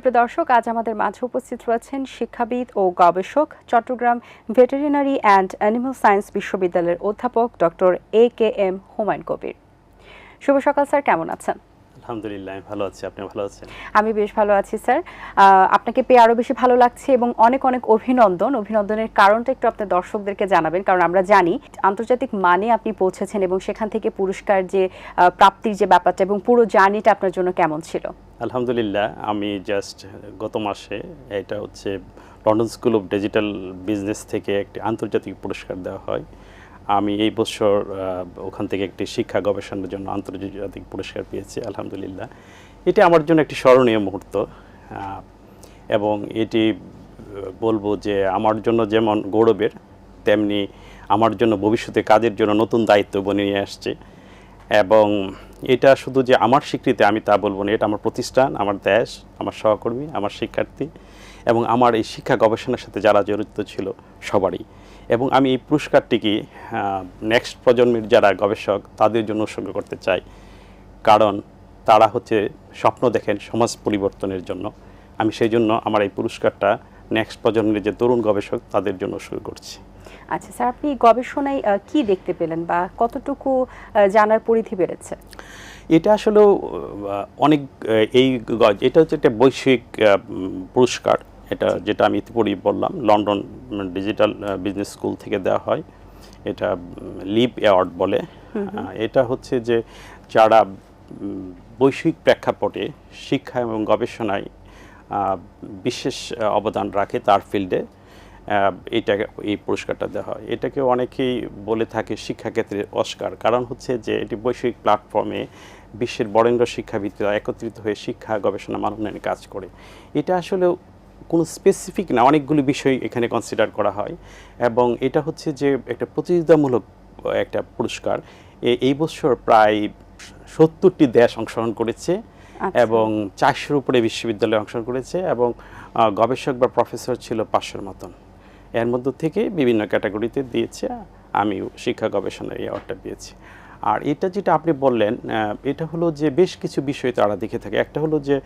সুপ্রিয় দর্শক আজ আমাদের মাঝে উপস্থিত রয়েছেন শিক্ষাবিদ ও গবেষক Chattogram veterinary and animal science বিশ্ববিদ্যালয়ের অধ্যাপক doctor A K M Humayun Kabir. শুভ সকাল স্যার। কেমন আছেন? আলহামদুলিল্লাহ আমি ভালো আছি। আপনি ভালো আছেন? আমি বেশ ভালো আছি স্যার। আপনাকে পেয়ে আরও বেশি ভালো লাগছে এবং অনেক অনেক অভিনন্দন। অভিনন্দনের কারণটা একটু আপনার দর্শকদেরকে জানাবেন কারণ আমরা জানি আন্তর্জাতিক মানে আপনি পৌঁছেছেন এবং সেখান থেকে পুরস্কার যে প্রাপ্তির যে ব্যাপারটা এবং পুরো জার্নিটা আপনার জন্য কেমন ছিল? আলহামদুলিল্লাহ, আমি জাস্ট গত মাসে এটা হচ্ছে London school of digital business থেকে একটি আন্তর্জাতিক পুরস্কার দেওয়া হয়। আমি এই বছর ওখান থেকে একটি শিক্ষা গবেষণার জন্য আন্তর্জাতিক পুরস্কার পেয়েছি, আলহামদুলিল্লাহ। এটি আমার জন্য একটি স্মরণীয় মুহূর্ত এবং এটি বলব যে আমার জন্য যেমন গৌরবের, তেমনি আমার জন্য ভবিষ্যতে কাজের জন্য নতুন দায়িত্ব বনে নিয়ে আসছে, এবং এটা শুধু যে আমার স্বীকৃতি, আমি তা বলব না, এটা আমার প্রতিষ্ঠান, আমার দেশ, আমার সহকর্মী, আমার শিক্ষার্থী এবং আমার এই শিক্ষা গবেষণার সাথে যারা জড়িত ছিল সবারই। এবং আমি এই পুরস্কারটিকে নেক্সট প্রজন্মের যারা গবেষক, তাদের জন্য উৎসর্গ করতে চাই। কারণ তারা হচ্ছে স্বপ্ন দেখেন সমাজ পরিবর্তনের জন্য। আমি সেই জন্য আমার এই পুরস্কারটা নেক্সট প্রজন্মের যে তরুণ গবেষক, তাদের জন্য শুরু করছি। আচ্ছা স্যার আপনি গবেষণায় কি দেখতে পেলেন বা কতটুকু জানার পরিধি বেড়েছে? এটা আসলে অনেক এই এটা হচ্ছে একটা বৈশ্বিক পুরস্কার। এটা যেটা আমি ইতিপূর্বেই বললাম লন্ডন ডিজিটাল বিজনেস স্কুল থেকে দেওয়া হয়। এটা লিপ অ্যাওয়ার্ড বলে। এটা হচ্ছে যে যারা বৈশ্বিক প্রেক্ষাপটে শিক্ষা এবং গবেষণায় বিশেষ অবদান রাখে তার ফিল্ডে। এটা এই পুরস্কারটা দেওয়া হয়। এটাকে অনেকেই বলে থাকে শিক্ষাক্ষেত্রে অস্কার। কারণ হচ্ছে যে এটি বৈশ্বিক প্ল্যাটফর্মে বিশ্বের বরেন্দ্র শিক্ষাবিদরা একত্রিত হয়ে শিক্ষা গবেষণা মান উন্নয়নে কাজ করে। এটা আসলে কোনো স্পেসিফিক না অনেকগুলি বিষয় এখানে কনসিডার করা হয়। এবং এটা হচ্ছে যে একটা প্রতিযোগিতামূলক একটা পুরস্কার। এ- এই বছর প্রায় সত্তরটি দেশ অংশগ্রহণ করেছে আচ্ছা। এবং চারশোর উপরে বিশ্ববিদ্যালয়ে অংশগ্রহণ করেছে এবং গবেষক বা প্রফেসর ছিল পাঁচশোর মতন। এর মধ্য থেকে বিভিন্ন ক্যাটাগরিতে দিয়েছে আমি শিক্ষা গবেষণার এই অ্যাওয়ার্ডটা পেয়েছি আর এটা যেটা আপনি বললেন এটা হলো যে বেশ কিছু বিষয় তারা দেখে থাকে। একটা হলো যে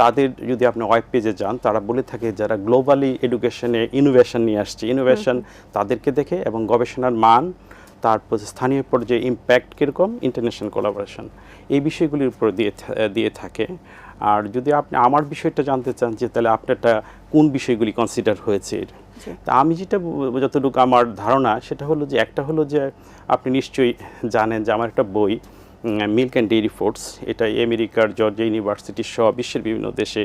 তাদের যদি আপনি ওয়েব পেজে যান তারা বলে থাকে যারা গ্লোবালি এডুকেশনে ইনোভেশন নিয়ে আসছে ইনোভেশন তাদেরকে দেখে এবং গবেষণার মান তারপর স্থানীয় পর্যায়ে ইম্প্যাক্ট কীরকম ইন্টারন্যাশনাল কোলাবোরেশন এই বিষয়গুলির উপর দিয়ে দিয়ে থাকে। আর যদি আপনি আমার বিষয়টা জানতে চান যে তাহলে আপনারটা কোন বিষয়গুলি কনসিডার হয়েছে। তা আমি যেটা যতটুকু আমার ধারণা সেটা হলো যে একটা হলো যে আপনি নিশ্চয়ই জানেন যে আমার একটা বই মিল্ক অ্যান্ড ডেইরি ফুডস এটা আমেরিকার জর্জিয়া ইউনিভার্সিটি সহ বিশ্বের বিভিন্ন দেশে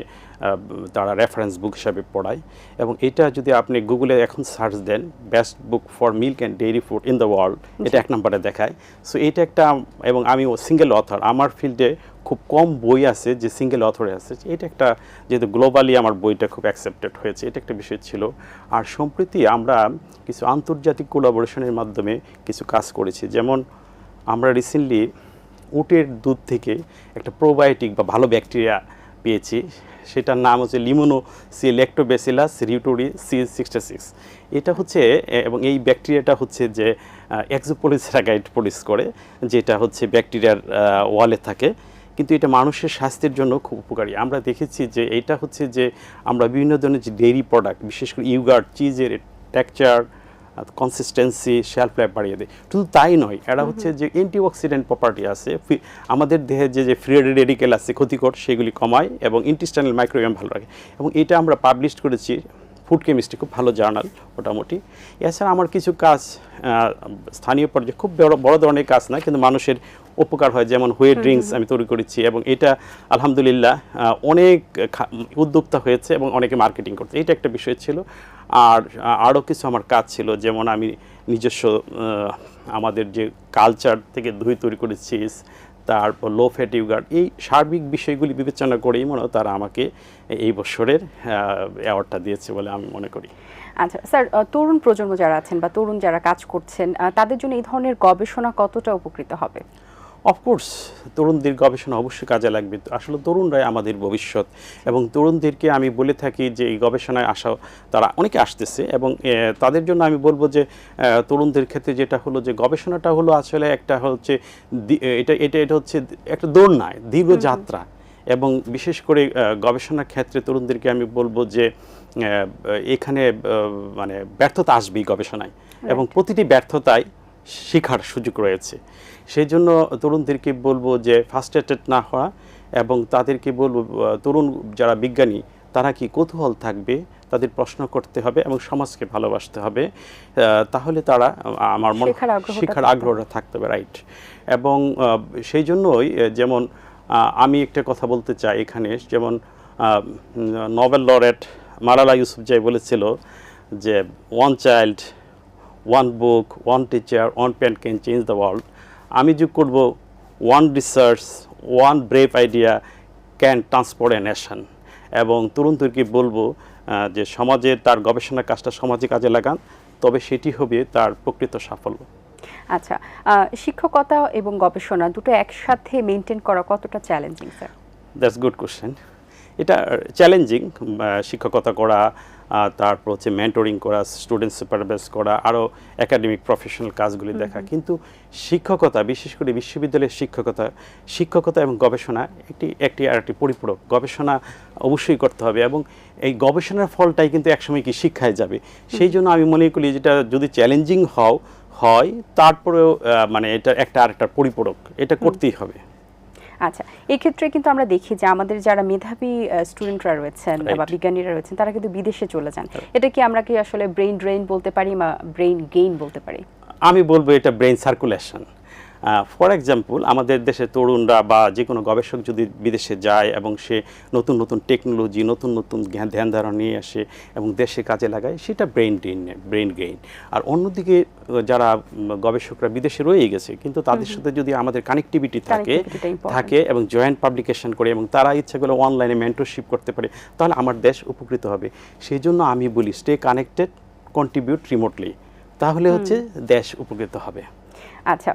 তারা রেফারেন্স বুক হিসাবে পড়ায়। এবং এটা যদি আপনি গুগলে এখন search then best book for milk and dairy food in the world এটা এক নম্বরে দেখায়। সো এটা একটা এবং আমি সিঙ্গেল অথর আমার ফিল্ডে খুব কম বই আছে যে সিঙ্গেল অথরে আছে। এটা একটা যেহেতু গ্লোবালি আমার বইটা খুব অ্যাকসেপ্টেড হয়েছে, এটা একটা বিষয় ছিল। আর সম্প্রতি আমরা কিছু আন্তর্জাতিক কোলাবোরেশনের মাধ্যমে কিছু কাজ করেছি। যেমন আমরা রিসেন্টলি উটের দুধ থেকে একটা প্রোবায়োটিক বা ভালো ব্যাকটেরিয়া পেয়েছি। সেটার নাম হচ্ছে limosilactobacillus reuteri C sixty six এটা হচ্ছে এবং এই ব্যাকটেরিয়াটা হচ্ছে যে এক্সোপোলিসেরাগাইড প্রডিউস করে, যেটা হচ্ছে ব্যাকটেরিয়ার ওয়ালে থাকে। কিন্তু এটা মানুষের স্বাস্থ্যের জন্য খুব উপকারী। আমরা দেখেছি যে এটা হচ্ছে যে আমরা বিভিন্ন ধরনের যে ডেইরি প্রোডাক্ট বিশেষ করে ইউগার্ট চিজের টেক্সচার কনসিস্টেন্সি শেলফ লাইফ বাড়িয়ে দেয়। শুধু তাই নয় এরা হচ্ছে যে অ্যান্টিঅক্সিডেন্ট প্রপার্টি আছে। আমাদের দেহে যে যে ফ্রি রেডিকেল আছে ক্ষতিকর সেগুলি কমায় এবং ইন্টেস্টাইনাল মাইক্রোবিয়াম ভালো রাখে। এবং এটা আমরা পাবলিশ করেছি ফুড কেমিস্ট্রি খুব ভালো জার্নাল মোটামুটি। এছাড়া আমার কিছু কাজ স্থানীয় পর্যায়ে খুব বড় বড় ধরনের কাজ না কিন্তু মানুষের উপকার হয় যেমন হুয়ে ড্রিঙ্কস আমি তৈরি করেছি এবং এটা আলহামদুলিল্লাহ অনেক খা- উদ্যোক্তা হয়েছে এবং অনেকে মার্কেটিং করছে। এটা একটা বিষয় ছিল। আর আরও কিছু আমার কাজ ছিল যেমন আমি নিজস্ব আমাদের যে কালচার থেকে দই তৈরি করেছি তারপর লো ফ্যাট গার্ড এই সার্বিক বিষয়গুলি বিবেচনা করেই মনে হয় তারা আমাকে এই বছরের অ্যাওয়ার্ডটা দিয়েছে বলে আমি মনে করি। আচ্ছা স্যার তরুণ প্রজন্ম যারা আছেন বা তরুণ যারা কাজ করছেন তাদের জন্য এই ধরনের গবেষণা কতটা উপকৃত হবে? অফকোর্স তরুণদের গবেষণা অবশ্যই কাজে লাগবে। আসলে তরুণরাই আমাদের ভবিষ্যৎ এবং তরুণদেরকে আমি বলে থাকি যে এই গবেষণায় আসা তারা অনেকে আসতেছে এবং তাদের জন্য আমি বলব যে তরুণদের ক্ষেত্রে যেটা হলো যে গবেষণাটা হলো আসলে একটা হচ্ছে এটা এটা এটা হচ্ছে একটা দৌড় নয় দীর্ঘ যাত্রা এবং বিশেষ করে গবেষণার ক্ষেত্রে তরুণদেরকে আমি বলব যে এখানে মানে ব্যর্থতা আসবেই গবেষণায় এবং প্রতিটি ব্যর্থতায় শেখার সুযোগ রয়েছে। সেই জন্য তরুণদেরকে বলব যে ফার্স্টেটেড না হওয়া এবং তাদেরকে বলব তরুণ যারা বিজ্ঞানী তারা কি কৌতূহল থাকবে? তাদের প্রশ্ন করতে হবে এবং সমাজকে ভালোবাসতে হবে তাহলে তারা আমার মনে শেখার আগ্রহটা শেখার আগ্রহটা থাকতে হবে রাইট এবং সেই জন্যই যেমন আমি একটা কথা বলতে চাই এখানে যেমন নোবেল লরেট মালালা ইউসুফজাই বলেছিল যে one child one book one teacher one pen can change the world আমি যোগ করব one research one brave idea can transport a nation এবং তরুণদেরকে বলব আহ, যে সমাজের তার গবেষণা কাজটা সমাজে কাজে লাগান তবে সেটি হবে তার প্রকৃত সাফল্য। আচ্ছা শিক্ষকতা এবং গবেষণা দুটো একসাথে মেনটেন করা কতটা challenging sir that's good question এটা চ্যালেঞ্জিং শিক্ষকতা করা তারপর হচ্ছে মেন্টরিং করা স্টুডেন্ট সুপারভাইজ করা আরও একাডেমিক প্রফেশনাল কাজগুলি দেখা। কিন্তু শিক্ষকতা বিশেষ করে বিশ্ববিদ্যালয়ের শিক্ষকতা শিক্ষকতা এবং গবেষণা একটি একটি আর একটি পরিপূরক। গবেষণা অবশ্যই করতে হবে এবং এই গবেষণার ফলটাই কিন্তু একসময় কি শিক্ষায় যাবে। সেই জন্য আমি মনে করি যেটা যদি চ্যালেঞ্জিং হও হয় তারপরেও মানে এটা একটা আরেকটা পরিপূরক। এটা করতেই হবে। আচ্ছা এক্ষেত্রে কিন্তু আমরা দেখি যে আমাদের যারা মেধাবী স্টুডেন্টরা রয়েছেন বা বিজ্ঞানীরা রয়েছেন তারা কিন্তু বিদেশে চলে যান। এটা কি আমরা কি আসলে ব্রেইন ড্রেইন বলতে পারি বা ব্রেইন গেইন বলতে পারি? আমি বলব এটা ব্রেইন সার্কুলেশন ফর এক্সাম্পল আমাদের দেশের তরুণরা বা যে কোনো গবেষক যদি বিদেশে যায় এবং সে নতুন নতুন টেকনোলজি নতুন নতুন জ্ঞান ধ্যান ধারণা নিয়ে আসে এবং দেশে কাজে লাগায় সেটা ব্রেন গেইন ব্রেন গেইন আর অন্যদিকে যারা গবেষকরা বিদেশে রয়ে গেছে কিন্তু তাদের সাথে যদি আমাদের কানেক্টিভিটি থাকে থাকে এবং জয়েন্ট পাবলিকেশন করে এবং তারা ইচ্ছা করলে অনলাইনে মেন্টরশিপ করতে পারে তাহলে আমার দেশ উপকৃত হবে। সেই জন্য আমি বলি স্টে কানেক্টেড কন্ট্রিবিউট রিমোটলি তাহলে হচ্ছে দেশ উপকৃত হবে। আচ্ছা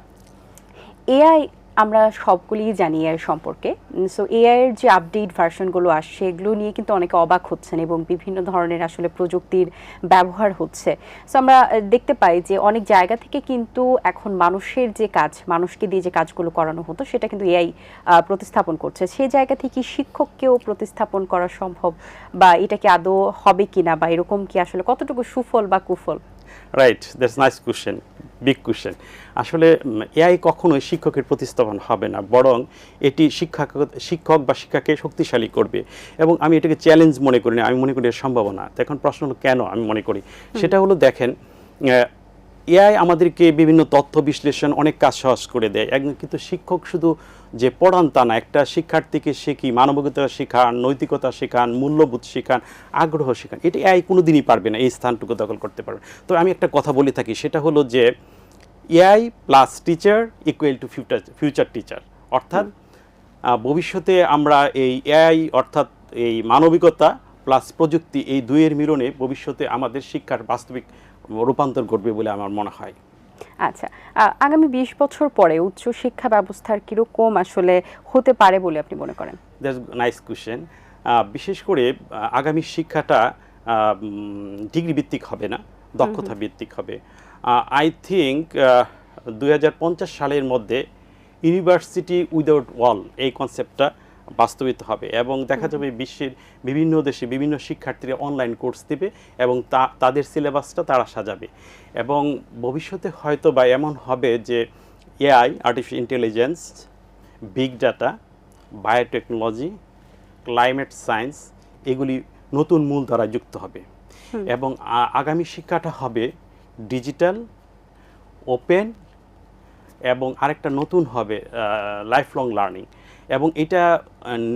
এআই আমরা সবগুলিই জানি এআই সম্পর্কে। সো এআই এর যে আপডেট ভার্সনগুলো আসছে, এগুলো নিয়ে কিন্তু অনেকে অবাক হচ্ছেন এবং বিভিন্ন ধরনের আসলে প্রযুক্তির ব্যবহার হচ্ছে। সো আমরা দেখতে পাই যে অনেক জায়গা থেকে কিন্তু এখন মানুষের যে কাজ, মানুষকে দিয়ে যে কাজগুলো করানো হতো, সেটা কিন্তু এআই প্রতিস্থাপন করছে। সেই জায়গা থেকে শিক্ষককেও প্রতিস্থাপন করা সম্ভব বা এটা কি আদৌ হবে কিনা বা এরকম কি আসলে কতটুকু সুফল বা কুফল? Right that's nice question big question আসলে এআই কখনোই শিক্ষকের প্রতিস্থাপন হবে না বরং এটি শিক্ষা শিক্ষক বা শিক্ষাকে শক্তিশালী করবে। এবং আমি এটাকে চ্যালেঞ্জ মনে করি না আমি মনে করি এর সম্ভাবনা। এখন প্রশ্ন হলো কেন আমি মনে করি? সেটা হলো দেখেন এআই আমাদেরকে বিভিন্ন তথ্য বিশ্লেষণ অনেক কাজ সহজ করে দেয়। একদম কিন্তু শিক্ষক শুধু যে পড়ান তা না, একটা শিক্ষার্থীকে শেখি মানবিকতা শেখান, নৈতিকতা শেখান, মূল্যবোধ শেখান, আগ্রহ শেখান, এটা এআই কোনো দিনই পারবে না, এই স্থানটুকু দখল করতে পারবে তো আমি একটা কথা বলে থাকি, সেটা হলো যে AI plus teacher equal to future future teacher অর্থাৎ ভবিষ্যতে আমরা এই এআই অর্থাৎ এই মানবিকতা প্লাস প্রযুক্তি এই দুইয়ের মিলনে ভবিষ্যতে আমাদের শিক্ষার বাস্তবিক রূপান্তর ঘটবে বলে আমার মনে হয়। আচ্ছা আগামী বিশ বছর পরে উচ্চ শিক্ষা ব্যবস্থার কীরকম আসলে হতে পারে বলে আপনি মনে করেন? দ্যাটস নাইস কোশ্চেন বিশেষ করে আগামী শিক্ষাটা ডিগ্রি ভিত্তিক হবে না দক্ষতা ভিত্তিক হবে। আই থিঙ্ক দু হাজার পঞ্চাশ সালের মধ্যে ইউনিভার্সিটি উইদাউট ওয়াল এই কনসেপ্টটা বাস্তবিত হবে এবং দেখা যাবে বিশ্বের বিভিন্ন দেশে বিভিন্ন শিক্ষার্থীরা অনলাইন কোর্স দেবে এবং তা তাদের সিলেবাসটা তারা সাজাবে। এবং ভবিষ্যতে হয়তো বা এমন হবে যে AI artificial intelligence big data biotechnology climate science এগুলি নতুন মূল দ্বারা যুক্ত হবে। এবং আগামী শিক্ষাটা হবে ডিজিটাল ওপেন এবং আরেকটা নতুন হবে লাইফ লং লার্নিং এবং এটা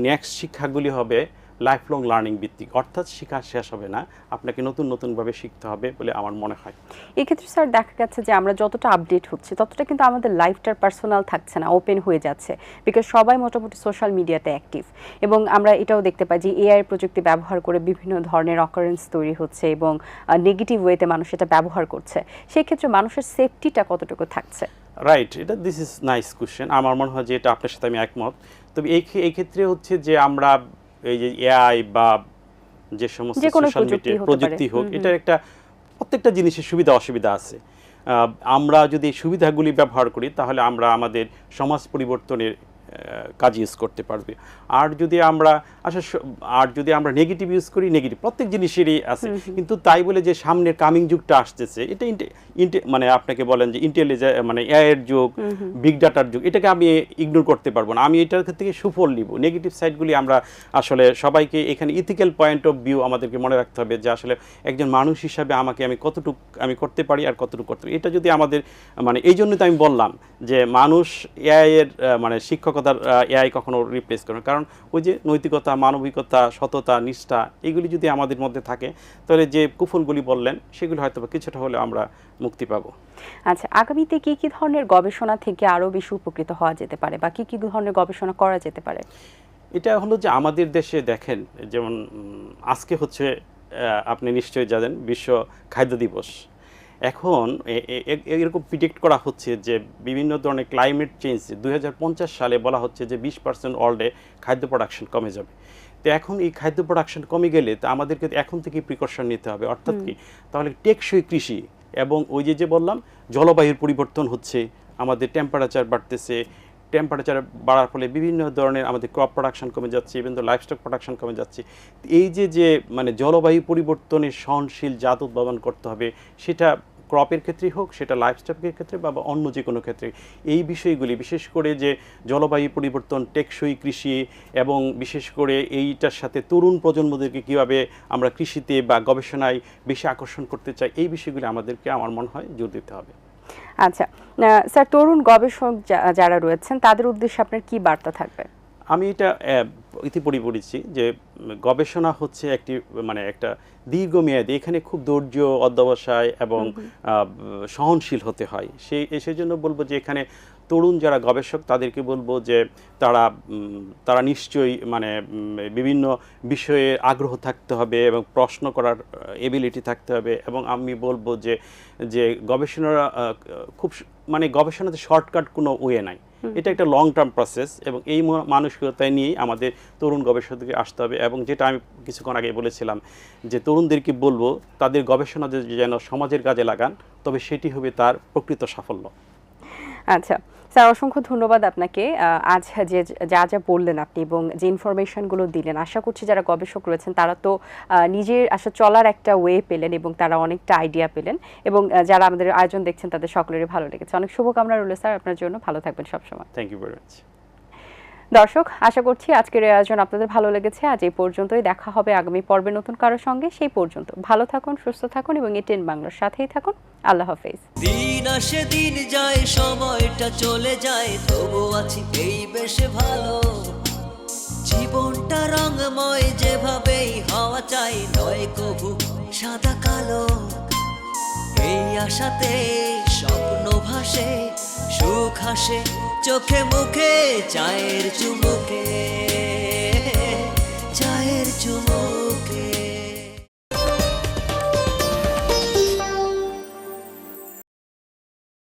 নেক্সট শিক্ষাগুলি হবে লাইফ লং লার্নিং ভিত্তিক। অর্থাৎ শিক্ষা শেষ হবে না, আপনাকে নতুন নতুনভাবে শিখতে হবে বলে আমার মনে হয়। এক্ষেত্রে স্যার দেখা গেছে যে আমরা যতটা আপডেট হচ্ছে, ততটা কিন্তু আমাদের লাইফটার পার্সোনাল থাকছে না ওপেন হয়ে যাচ্ছে। বিকজ সবাই মোটামুটি সোশ্যাল মিডিয়াতে অ্যাক্টিভ এবং আমরা এটাও দেখতে পাই যে এআই প্রযুক্তি ব্যবহার করে বিভিন্ন ধরনের অকারেন্স তৈরি হচ্ছে এবং নেগেটিভ ওয়েতে মানুষ এটা ব্যবহার করছে। সেই ক্ষেত্রে মানুষের সেফটিটা কতটুকু থাকছে? রাইট এটা দিস ইজ নাইস কোশ্চেন আমার মনে হয় যে এটা আপনার সাথে আমি একমত। তবে এই এই ক্ষেত্রে হচ্ছে যে আমরা এই যে এআই বা যে সমস্ত সোশ্যাল প্রযুক্তি মিডিয়া প্রযুক্তি হোক। এটার একটা প্রত্যেকটা জিনিসের সুবিধা অসুবিধা আছে। আমরা যদি সুবিধাগুলি ব্যবহার করি তাহলে আমরা আমাদের সমাজ পরিবর্তনের কাজ ইউজ করতে পারবে। আর যদি আমরা আসলে স- আর যদি আমরা নেগেটিভ ইউজ করি নেগেটিভ প্রত্যেক জিনিসেরই আছে। কিন্তু তাই বলে যে সামনের কামিং যুগটা আসতেছে এটা মানে আপনাকে বলেন যে ইন্টেলিজে মানে এআই এর যুগ বিগ ডাটার যুগ এটাকে আমি ইগনোর করতে পারব না। আমি এটার থেকে সুফল নিব। নেগেটিভ সাইডগুলি আমরা আসলে সবাইকে এখানে ইথিক্যাল পয়েন্ট অফ ভিউ আমাদেরকে মনে রাখতে হবে যে আসলে একজন মানুষ হিসাবে আমাকে আমি কতটুকু আমি করতে পারি আর কতটুকু করতে পারি। এটা যদি আমাদের মানে এই জন্যই তো আমি বললাম যে মানুষ এআই এর আহ, মানে এআই কখনো রিপ্লেস করে কারণ ওই যে নৈতিকতা মানবিকতা সততা নিষ্ঠা এগুলি যদি আমাদের মধ্যে থাকে তাহলে যে কুফলগুলি বললেন সেগুলি হয়তো কিছুটা হলে আমরা মুক্তি পাবো। আচ্ছা আগামীতে কি কি ধরনের গবেষণা থেকে আরও বেশি উপকৃত হওয়া যেতে পারে বা কি কি ধরনের গবেষণা করা যেতে পারে? এটা হলো যে আমাদের দেশে দেখেন যেমন আজকে হচ্ছে আপনি নিশ্চয়ই জানেন বিশ্ব খাদ্য দিবস। এখন এরকম প্রিডিক্ট করা হচ্ছে যে বিভিন্ন ধরনের ক্লাইমেট চেঞ্জ দুই হাজার পঞ্চাশ সালে বলা হচ্ছে যে বিশ পার্সেন্ট ওয়ার্ল্ডে খাদ্য প্রোডাকশন কমে যাবে। তো এখন এই খাদ্য প্রোডাকশন কমে গেলে তো আমাদেরকে এখন থেকে প্রিকশন নিতে হবে। অর্থাৎ কি? তাহলে টেকসই কৃষি এবং ওই যে যে বললাম জলবায়ুর পরিবর্তন হচ্ছে আমাদের টেম্পারেচার বাড়তেছে টেম্পারেচার বাড়ার ফলে বিভিন্ন ধরনের আমাদের ক্রপ প্রোডাকশন কমে যাচ্ছে বিভিন্ন লাইফস্টক প্রোডাকশন কমে যাচ্ছে, এই যে যে মানে জলবায়ু পরিবর্তনের সহনশীল জাত উদ্ভাবন করতে হবে, সেটা ক্রপের ক্ষেত্রেই হোক, সেটা লাইফস্টকের ক্ষেত্রে বা বা অন্য যে কোনো ক্ষেত্রে, এই বিষয়গুলি, বিশেষ করে যে জলবায়ু পরিবর্তন টেকসই কৃষি এবং বিশেষ করে এইটার সাথে তরুণ প্রজন্মদেরকে কীভাবে আমরা কৃষিতে বা গবেষণায় বেশি আকর্ষণ করতে চাই, এই বিষয়গুলি আমাদেরকে, আমার মনে হয়, জোর দিতে হবে। আচ্ছা স্যার তরুণ গবেষক যারা রয়েছেন তাদের উদ্দেশ্যে আপনার কি বার্তা থাকবে? আমি এটা ইতিপূর্বে বলেছি যে গবেষণা হচ্ছে একটি মানে একটা দীর্ঘমেয়াদী এখানে খুব ধৈর্য অধ্যবসায় এবং আহ, সহনশীল হতে হয়। সেই সেই জন্য বলব যে এখানে তরুণ যারা গবেষক তাদেরকে বলব যে তারা তারা নিশ্চয়ই মানে বিভিন্ন বিষয়ে আগ্রহ থাকতে হবে এবং প্রশ্ন করার এবিলিটি থাকতে হবে। এবং আমি বলব যে যে গবেষণারা আহ, খুব মানে গবেষণাতে শর্টকাট কোনো ওয়ে নাই। এটা একটা লং টার্ম প্রসেস এবং এই মানসিকতায় নিয়েই আমাদের তরুণ গবেষকদেরকে আসতে হবে এবং যেটা আমি কিছুক্ষণ আগে বলেছিলাম যে তরুণদেরকে বলব তাদের গবেষণা যেন সমাজের কাজে লাগান তবে সেটি হবে তার প্রকৃত সাফল্য। আচ্ছা। স্যার, অসংখ্য ধন্যবাদ আপনাকে। আজ যে যা যা বললেন আপনি এবং যে ইনফরমেশনগুলো দিলেন, আশা করছি যারা গবেষক রয়েছেন, তারা তো নিজের আসলে চলার একটা ওয়ে পেলেন এবং তারা অনেকটা আইডিয়া পেলেন এবং যারা আমাদের আয়োজন দেখছেন, তাদের সকলেরই ভালো লেগেছে। অনেক শুভকামনা রইল, স্যার, আপনার জন্য। ভালো থাকবেন সবসময়। থ্যাংক ইউ ভেরি মাচ দর্শক, আশা করছি আজকের এই আয়োজন আপনাদের ভালো লেগেছে। আজ এই পর্যন্তই দেখা হবে আগামী পর্বে নতুন কারোর সঙ্গে। সেই পর্যন্ত ভালো থাকুন, সুস্থ থাকুন এবং এটেন বাংলার সাথেই থাকুন। আল্লাহ হাফেজ। দিন আসে দিন যায়, সময়টা চলে যায়, তবু আছি এই বেশে ভালো। জীবনটা রঙময়, যেভাবেই হওয়া চাই, নয় কবু সাদা কালো। এই আশাতে স্বপ্ন ভাসে সুখ হাসে চোখে মুখে চায়ের চুমুকে